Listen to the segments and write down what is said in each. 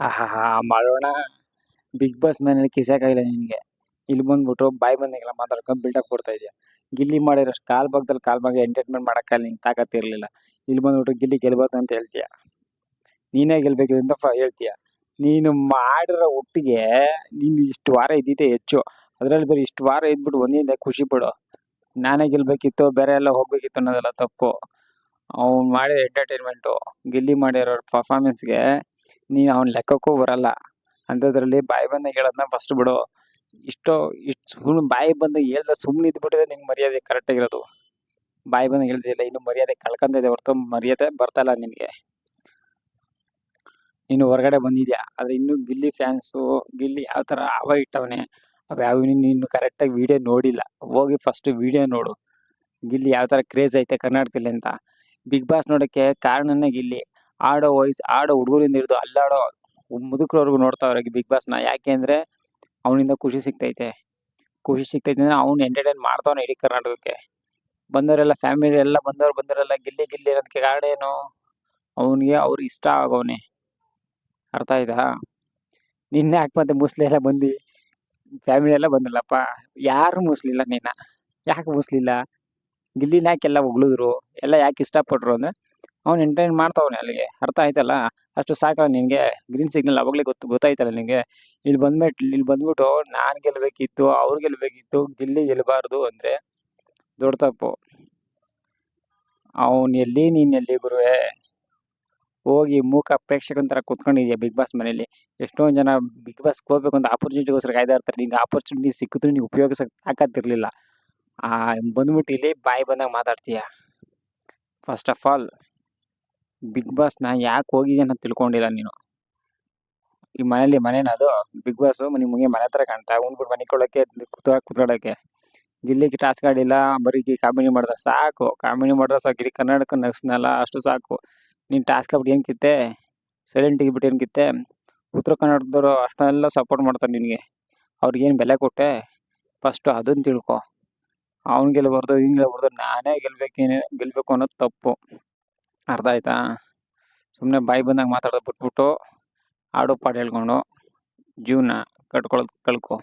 ಆಹಾಹಾ ಮಾಡೋಣ. Big boss ಮನೇಲಿ ಕಿಸಕ್ಕಾಗಿಲ್ಲ ನಿನಗೆ. ಇಲ್ಲಿ ಬಂದ್ಬಿಟ್ಟು ಬಾಯಿ ಬಂದಂಗೆಲ್ಲ ಮಾತಾಡ್ಕೊಂಡು ಬಿಲ್ಡಪ್ ಕೊಡ್ತಾ ಇದೆಯಾ. ಗಿಲ್ಲಿ ಮಾಡಿರೋಷ್ಟು ಕಾಲ್ ಭಾಗದಲ್ಲಿ ಕಾಲ್ ಭಾಗ ಎಂಟರ್ಟೈನ್ಮೆಂಟ್ ಮಾಡೋಕ್ಕಲ್ಲಿ ನಿಂಗೆ ತಾಕತ್ತಿರಲಿಲ್ಲ ಇಲ್ಲಿ ಬಂದ್ಬಿಟ್ಟು ಗಿಲ್ಲಿ ಗೆಲ್ಬಾರ್ದು ಅಂತ ಹೇಳ್ತೀಯ? ನೀನೇ ಗೆಲ್ಬೇಕು ಅಂತ ಹೇಳ್ತೀಯ? ನೀನು ಮಾಡಿರೋ ಒಟ್ಟಿಗೆ ನೀನು ಇಷ್ಟು ವಾರ ಇದ್ದಿದ್ದೆ ಹೆಚ್ಚು. ಅದರಲ್ಲಿ ಬೇರೆ ಇಷ್ಟು ವಾರ ಇದ್ಬಿಟ್ಟು ಒಂದಿಂದ ಖುಷಿ ಪಡು. ನಾನೇ ಗೆಲ್ಬೇಕಿತ್ತು, ಬೇರೆ ಎಲ್ಲ ಹೋಗ್ಬೇಕಿತ್ತು ಅನ್ನೋದೆಲ್ಲ ತಪ್ಪು. ಅವ್ನು ಮಾಡಿರೋ ಎಂಟರ್ಟೈನ್ಮೆಂಟು ಗಿಲ್ಲಿ ಮಾಡಿರೋ ಪರ್ಫಾರ್ಮೆನ್ಸ್ಗೆ ನೀನು ಅವ್ನ ಲೆಕ್ಕಕ್ಕೂ ಬರಲ್ಲ. ಅಂಥದ್ರಲ್ಲಿ ಬಾಯಿ ಬಂದ ಹೇಳೋದನ್ನ ಫಸ್ಟ್ ಬಿಡು. ಇಷ್ಟೋ, ಇಷ್ಟು ಸುಮ್ಮನೆ ಬಾಯಿ ಬಂದಾಗ ಹೇಳ್ದೆ ಸುಮ್ಮನೆ ಇದ್ಬಿಟ್ಟಿದೆ ನಿಂಗೆ ಮರ್ಯಾದೆ ಕರೆಕ್ಟಾಗಿರೋದು ಬಾಯಿ ಬಂದಾಗ ಹೇಳ್ದಿಲ್ಲ ಇನ್ನು ಮರ್ಯಾದೆ ಕಳ್ಕೊಂಡಿದೆ ಹೊರತು ಮರ್ಯಾದೆ ಬರ್ತಾಯಿಲ್ಲ ನಿನಗೆ. ನೀನು ಹೊರಗಡೆ ಬಂದಿದ್ಯಾ? ಆದರೆ ಇನ್ನೂ ಗಿಲ್ಲಿ ಫ್ಯಾನ್ಸು ಗಿಲ್ಲಿ ಯಾವ ಥರ ಆವ ಇಟ್ಟವನೆ. ಅವು ಯಾವ ನೀನು ಕರೆಕ್ಟಾಗಿ ವಿಡಿಯೋ ನೋಡಿಲ್ಲ. ಹೋಗಿ ಫಸ್ಟ್ ವಿಡಿಯೋ ನೋಡು. ಗಿಲ್ಲಿ ಯಾವ ಥರ ಕ್ರೇಜ್ ಐತೆ ಕರ್ನಾಟಕದಲ್ಲಿ ಅಂತ. ಬಿಗ್ ಬಾಸ್ ನೋಡೋಕ್ಕೆ ಕಾರಣನೇ ಗಿಲ್ಲಿ. ಆಡೋ ವಯಸ್ಸು, ಆಡೋ ಹುಡುಗರಿಂದ ಹಿಡಿದು ಅಲ್ಲಾಡೋ ಮುದುಕರವರೆಗೂ ನೋಡ್ತಾವ್ರೆ ಬಿಗ್ ಬಾಸ್ನ ಯಾಕೆ ಅಂದರೆ ಅವನಿಂದ ಖುಷಿ ಸಿಗ್ತೈತೆ. ಖುಷಿ ಸಿಗ್ತೈತೆ ಅಂದರೆ ಅವ್ನು ಎಂಟರ್ಟೈನ್ ಮಾಡ್ತಾವನೆ ಇಡೀ ಕರ್ನಾಟಕಕ್ಕೆ. ಬಂದವರೆಲ್ಲ ಫ್ಯಾಮಿಲಿ ಎಲ್ಲ ಬಂದವ್ರು ಬಂದವರೆಲ್ಲ ಗಿಲ್ಲಿ ಗಿಲ್ಲಿ ಅನ್ನೋದಕ್ಕೆ ಕಾರಣ ಏನು? ಅವನಿಗೆ ಅವ್ರು ಇಷ್ಟ ಆಗೋವನೇ. ಅರ್ಥ ಆಯ್ತಾ? ನಿನ್ನೆ ಯಾಕೆ ಮತ್ತೆ ಮುಸ್ಲಿ ಎಲ್ಲ ಬಂದು? ಫ್ಯಾಮಿಲಿ ಎಲ್ಲ ಬಂದಿಲ್ಲಪ್ಪ. ಯಾರು ಮುಸ್ಲಿಲ್ಲ ನಿನ್ನ? ಯಾಕೆ ಮುಸ್ಲಿಲ್ಲ? ಗಿಲ್ಲಿನ ಯಾಕೆಲ್ಲ ಹೊಗಳಿದ್ರು? ಎಲ್ಲ ಯಾಕೆ ಇಷ್ಟಪಟ್ರು ಅಂದರೆ ಅವ್ನು ಎಂಟರ್ಟೈನ್ ಮಾಡ್ತಾವನೆ ಅಲ್ಲಿಗೆ. ಅರ್ಥ ಆಯ್ತಲ್ಲ? ಅಷ್ಟು ಸಾಕಲ್ಲ ನಿನಗೆ. ಗ್ರೀನ್ ಸಿಗ್ನಲ್ ಅವಾಗಲೇ ಗೊತ್ತು ಗೊತ್ತಾಯ್ತಲ್ಲ ನಿನಗೆ? ಇಲ್ಲಿ ಬಂದ್ಬಿಟ್ಟು ಇಲ್ಲಿ ಬಂದ್ಬಿಟ್ಟು ನಾನು ಗೆಲ್ಲಬೇಕಿತ್ತು ಅವ್ರು ಗೆಲ್ಲಬೇಕಿತ್ತು ಗಿಲ್ಲಿ ಗೆಲ್ಲಬಾರ್ದು ಅಂದರೆ ದೊಡ್ಡ ತಪ್ಪು. ಅವನು ಎಲ್ಲಿ, ನೀನು ಎಲ್ಲಿ ಗುರುವೆ? ಹೋಗಿ ಮೂಕ ಪ್ರೇಕ್ಷಕನ ಥರ ಕುತ್ಕೊಂಡಿದ್ಯಾ ಬಿಗ್ ಬಾಸ್ ಮನೇಲಿ ಎಷ್ಟೊಂದು ಜನ ಬಿಗ್ ಬಾಸ್ಗೆ ಹೋಗ್ಬೇಕು ಅಂತ ಆಪರ್ಚುನಿಟಿಗೋಸ್ಕರ ಕಾಯ್ದಾ ಇರ್ತಾರೆ ನಿಂಗೆ ಆಪರ್ಚುನಿಟಿ ಸಿಕ್ಕಿದ್ರು ನೀವು ಉಪಯೋಗಿಸೋಕೆ ಆ, ಬಂದ್ಬಿಟ್ಟು ಇಲ್ಲಿ ಬಾಯಿ ಬಂದಾಗ ಮಾತಾಡ್ತೀಯ? ಫಸ್ಟ್ ಆಫ್ ಆಲ್ ಬಿಗ್ ಬಾಸ್ನ ಯಾಕೆ ಹೋಗಿದೆ ಅಂತ ತಿಳ್ಕೊಂಡಿಲ್ಲ ನೀನು. ಈ ಮನೇಲಿ ಮನೇನ ಅದು ಬಿಗ್ ಬಾಸು ನಿಮಗೆ ಮನೆ ಹತ್ರ ಕಾಣ್ತಾ ಉಂಡ್ಬಿಟ್ಟು ಮನಿಕೊಳ್ಳೋಕ್ಕೆ ಕುತ್ಕೊ ಕುತ್ಕೊಳ್ಳೋಕ್ಕೆ ಗಿಲ್ಲಿಗೆ ಟಾಸ್ಕ್ ಆಡಿಲ್ಲ ಬರೀ ಕಾಮಿಡಿ ಮಾಡಿದ್ರೆ ಸಾಕು. ಕಾಮಿಡಿ ಮಾಡಿದ್ರೆ ಸಾಕು ಇಡೀ ಕರ್ನಾಟಕ ನಗ್ಸ್ನಲ್ಲ ಅಷ್ಟು ಸಾಕು. ನೀನು ಟಾಸ್ಕ್ ಆಗ್ಬಿಟ್ಟು ಏನು ಕಿತ್ತೆ? ಸೈಲೆಂಟ್ ಬಿಟ್ಟು ಏನು ಕಿತ್ತೆ? ಉತ್ತರ ಕನ್ನಡದವರು ಅಷ್ಟೆಲ್ಲ ಸಪೋರ್ಟ್ ಮಾಡ್ತಾರೆ ನಿನಗೆ. ಅವ್ರಿಗೇನು ಬೆಲೆ ಕೊಟ್ಟೆ? ಫಸ್ಟು ಅದನ್ನು ತಿಳ್ಕೊ. ಅವ್ನು ಗೆಲ್ಲಬಾರ್ದು ಹಿಂಗೆ ಗೆಲ್ಲಬಾರ್ದು ನಾನೇ ಗೆಲ್ಬೇಕು ಗೆಲ್ಲಬೇಕು ಅನ್ನೋದು ತಪ್ಪು. ಅರ್ಥ ಆಯ್ತಾ? ಸುಮ್ಮನೆ ಬಾಯಿ ಬಂದಾಗ ಮಾತಾಡೋದು ಬಿಟ್ಬಿಟ್ಟು ಆಡು ಪಾಡು ಹೇಳ್ಕೊಂಡು ಜೀವನ ಕಟ್ಕೊಳ್ಳೋದು ಕಳ್ಕೊ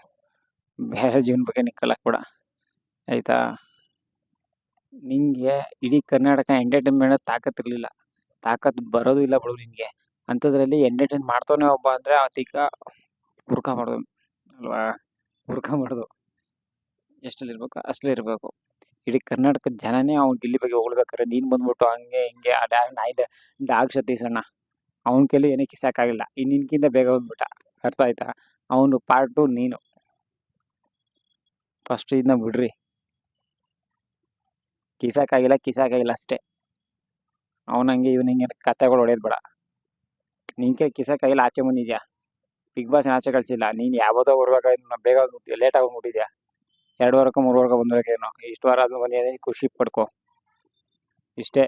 ಬೇರೆ ಜೀವನ ಬಗ್ಗೆ ನಿಕ್ಕಲ್ಲ ಕೂಡ ಆಯಿತಾ? ನಿಂಗೆ ಇಡೀ ಕರ್ನಾಟಕ ಎಂಟರ್ಟೈನ್ಮೆಂಟ್ ತಾಕತ್ತಿರಲಿಲ್ಲ ತಾಕತ್ತು ಬರೋದು ಇಲ್ಲ ಬಿಡು ನಿನಗೆ ಅಂಥದ್ರಲ್ಲಿ ಎಂಟರ್ಟೈನ್ ಮಾಡ್ತಾನೆ ಒಬ್ಬ ಅಂದರೆ ಆತಿಕ ಹುರ್ಕೊಂಬಾರ್ದು ಅಲ್ವಾ? ಹುರ್ಕೊಂಬಾರ್ದು ಎಷ್ಟಲ್ಲಿರ್ಬೇಕು ಅಷ್ಟಲ್ಲಿರಬೇಕು ಇಡೀ ಕರ್ನಾಟಕದ ಜನನೇ ಅವ್ನು ಗಿಲ್ಲಿ ಬಗ್ಗೆ ಹೊಗಳ್ಬೇಕಾರೆ ನೀನು ಬಂದ್ಬಿಟ್ಟು ಹಂಗೆ ಹಿಂಗೆ ಆ ಡ್ಯಾ ನಾಯ್ದ ಡಾಗ್ ಸತೀಸಣ್ಣ ಅವ್ನ ಕೈಲಿ ಏನೇ ಕಿಸಕ್ಕಾಗಿಲ್ಲ ಈ ನಿನ್ಕಿಂತ ಬೇಗ ಬಂದ್ಬಿಟ್ಟ. ಅರ್ಥ ಆಯ್ತಾ ಅವನು ಪಾರ್ಟ್ ನೀನು. ಫಸ್ಟ್ ಇದನ್ನ ಬಿಡ್ರಿ. ಕಿಸಾಕಾಗಿಲ್ಲ ಕಿಸಾಕಾಗಿಲ್ಲ ಅಷ್ಟೇ. ಅವನಂಗೆ ಹಿಂಗೆ ಕತೆಗಳು ಹೊಡೆಯೋದು ಬೇಡ. ನಿನ್ಗೆ ಕಿಸಾಕಾಗಿಲ್ಲ, ಆಚೆ ಬಂದಿದ್ಯಾ? ಬಿಗ್ ಬಾಸ್ ಆಚೆ ಕಳಿಸಿಲ್ಲ. ನೀನು ಯಾವತ್ತೋ ಬರ್ಬೇಕಾದ್ರೆ ಬೇಗ ಲೇಟಾಗಿ ಬಂದ್ಬಿಟ್ಟಿದ್ಯಾ? ಎರಡು ವಾರಕ್ಕೂ ಮೂರು ವಾರಕ್ಕೂ ಬಂದಿರೋಕೇನೋ ಇಷ್ಟು ವಾರ ಆದ್ಮೇಲೆ ಬಂದಿದ್ದೀನಿ ಖುಷಿ ಪಡ್ಕೊ ಇಷ್ಟೇ.